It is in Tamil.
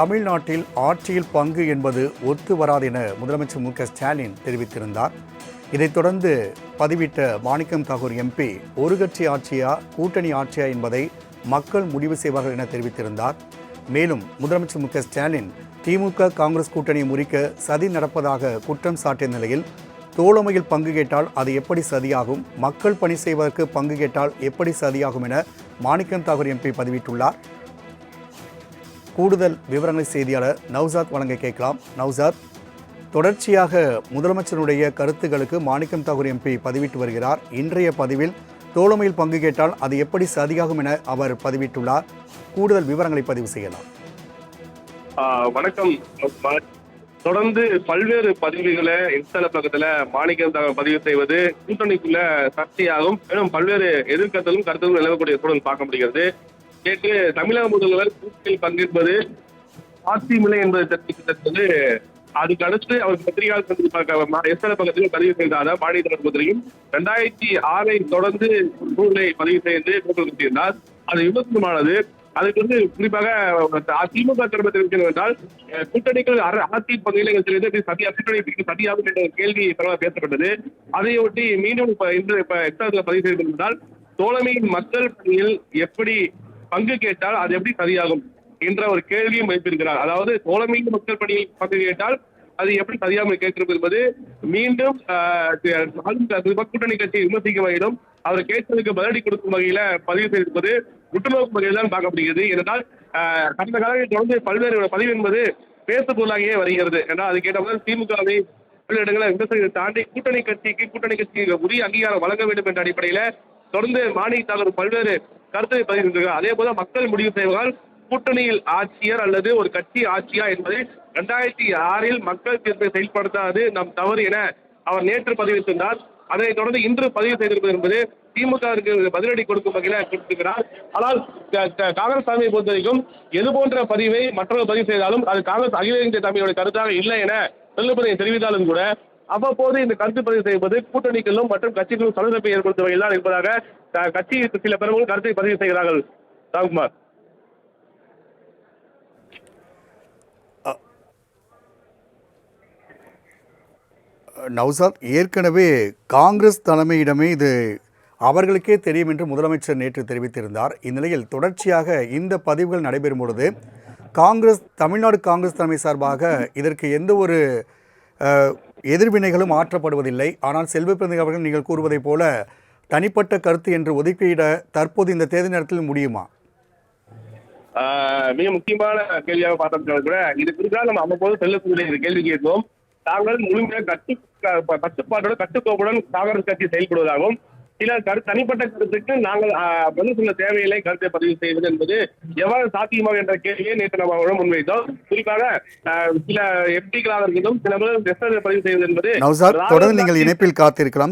தமிழ்நாட்டில் ஆட்சியில் பங்கு என்பது ஒத்து வராது என முதலமைச்சர் மு க ஸ்டாலின் தெரிவித்திருந்தார். இதைத் தொடர்ந்து பதிவிட்ட மாணிக்கம் தாகூர் எம்பி ஒரு கட்சி ஆட்சியா கூட்டணி ஆட்சியா என்பதை மக்கள் முடிவு செய்வார்கள் என தெரிவித்திருந்தார். மேலும் முதலமைச்சர் மு ஸ்டாலின் திமுக காங்கிரஸ் கூட்டணியை முறிக்க சதி நடப்பதாக குற்றம் சாட்டிய நிலையில் தோழமையில் பங்கு கேட்டால் அது எப்படி சதியாகும் மக்கள் பணி செய்வதற்கு பங்கு கேட்டால் எப்படி சதியாகும் என மாணிக்கம் தாகூர் எம்பி பதிவிட்டுள்ளார். கூடுதல் விவரங்களை செய்தியாளர் நவ்சாத் வழங்க கேட்கலாம். நவ்சாத் தொடர்ச்சியாக முதலமைச்சருடைய கருத்துக்களுக்கு மாணிக்கம் தாகூர் எம்பி பதிவிட்டு வருகிறார். இன்றைய பதிவில் தோழமையில் பங்கு கேட்டால் அது எப்படி சதியாகும் என அவர் பதிவிட்டுள்ளார். கூடுதல் விவரங்களை பதிவு செய்யலாம். ஆஹ் வணக்கம். தொடர்ந்து பல்வேறு பதிவுகளை இன்ஸ்டால பக்கத்துல மாணிக்கம் பதிவு செய்வது கூட்டணிக்குள்ள சர்ச்சையாகும் மேலும் பல்வேறு எதிர்கருத்துகளும் கருத்துகளும் நிலவக்கூடிய சூழல் பார்க்க முடிகிறது. நேற்று தமிழக முதல்வர் கூட்டத்தில் பங்கேற்பது சாத்தியமில்லை என்பதை தெரிவித்தது அதுக்கு அடுத்து அவர் பத்திரிகையாளர் சந்திப்பாக எஸ்எல் பக்கத்தில் பதிவு செய்தார். மாநில தளபதியும் ரெண்டாயிரத்தி ஆறை தொடர்ந்து நூலை பதிவு செய்து கொடுத்திருந்தார். அது விமர்சனமானது. அதுக்கு வந்து குறிப்பாக திமுக தரப்பு தெரிவிக்கிறது என்றால் கூட்டணிகள் அர- அதி பகுதியில் எப்படி சதி கூட்டணி சதியாகும் என்ற கேள்வி பரவலாக பேசப்பட்டது. அதையொட்டி மீண்டும் இன்று இப்ப எக்ஸாத்தில் பதிவு செய்திருந்தால் தோழமையின் மக்கள் பணியில் எப்படி பங்கு கேட்டால் அது எப்படி சரியாகும் என்ற ஒரு கேள்வியும் வைத்திருக்கிறார். அதாவது தோழமையின் மக்கள் பணியில் பங்கு கேட்டால் அது எப்படி சரியாமல் கேட்கிறது என்பது மீண்டும் கூட்டணி கட்சியை விமர்சிக்கும் வகையிலும் அவர் கேட்டதுக்கு பதிலடி கொடுக்கும் வகையில பதிவு செய்திருப்பது உற்றுநோக்கு வகையில் தான் பார்க்கப்படுகிறது. ஏனென்றால் கடந்த காலங்களில் தொடர்ந்து பல்வேறு பதிவு என்பது பேசு பொருளாகியே வருகிறது. என்றால் அது கேட்டபோது திமுகவை பல இடங்களில் விமர்சனங்களை தாண்டி கூட்டணி கட்சிக்கு கூட்டணி கட்சிக்கு உரிய அங்கீகாரம் வழங்க வேண்டும் என்ற அடிப்படையில தொடர்ந்து மாநில தலைவர் பல்வேறு கருத்தை பதிவிட்டிருக்கிறார் அதே போல மக்கள் முடிவு செய்வதால் கூட்டணியில் ஆட்சியர் அல்லது ஒரு கட்சி ஆட்சியா என்பதை இரண்டாயிரத்தி ஆறில் மக்கள் தீர்ப்பை செயல்படுத்தாது நம் தவறு என அவர் நேற்று பதிவிட்டிருந்தார் அதனைத் தொடர்ந்து இன்று பதிவு செய்திருப்பது என்பது திமுகவிற்கு பதிலடி கொடுக்கும் வகையில் கொடுத்திருக்கிறார். ஆனால் காங்கிரஸ் தலைமையை பொறுத்த வரைக்கும் எது போன்ற பதிவை மற்றவர்கள் பதிவு செய்தாலும் அது காங்கிரஸ் அகில இந்திய தலைமையுடைய கருத்தாக இல்லை என செல்லுபதியை தெரிவித்தாலும் கூட அவ்வப்போது இந்த கருத்து பதிவு செய்வது கூட்டணிகளும் மற்றும் கட்சிகளும் சலசலப்பை ஏற்படுத்தும் வகையில் இருப்பதாக கட்சி சில பெருமக்கள் கருத்தை பதிவு செய்கிறார்கள். ராம்குமார். நவ்சாத் ஏற்கனவே காங்கிரஸ் தலைமையிடமே இது அவர்களுக்கே தெரியும் என்று முதலமைச்சர் நேற்று தெரிவித்திருந்தார். இந்நிலையில் தொடர்ச்சியாக இந்த பதிவுகள் நடைபெறும் பொழுது காங்கிரஸ் தமிழ்நாடு காங்கிரஸ் தலைமை சார்பாக இதற்கு எந்த ஒரு எதிர்வினைகளும் ஆற்றப்படுவதில்லை. ஆனால் செல்வ அவர்கள் நீங்கள் கூறுவதைப் போல தனிப்பட்ட கருத்து என்று ஒதுக்கீட தற்போது இந்த தேர்தல் நேரத்தில் முடியுமா? ஆஹ் மிக முக்கியமான கேள்வியாக பார்த்தோம் கூட இது குறித்தால் நம்ம அவ்வப்போது செல்லக்கூடிய கேள்வி கேட்போம் தாங்கள் முழுமையாக கட்டு கட்டுப்பாட்டோட கட்டுக்கோப்புடன் காங்கிரஸ் கட்சி செயல்படுவதாகவும் சில கரு தனிப்பட்ட கருத்துக்கு நாங்கள் பதில் சொல்ல தேவையில்லை கருத்தை பதிவு செய்வது என்பது எவ்வாறு சாத்தியமாக என்ற கேள்வியை நேற்று நம்ம அவரிடம் முன்வைத்தோம். குறிப்பாக சில எம்பிக்களாக இருக்கட்டும் சில பதிவு செய்வது என்பது தொடர்ந்து நீங்கள் இணைப்பில் காத்திருக்கலாம்.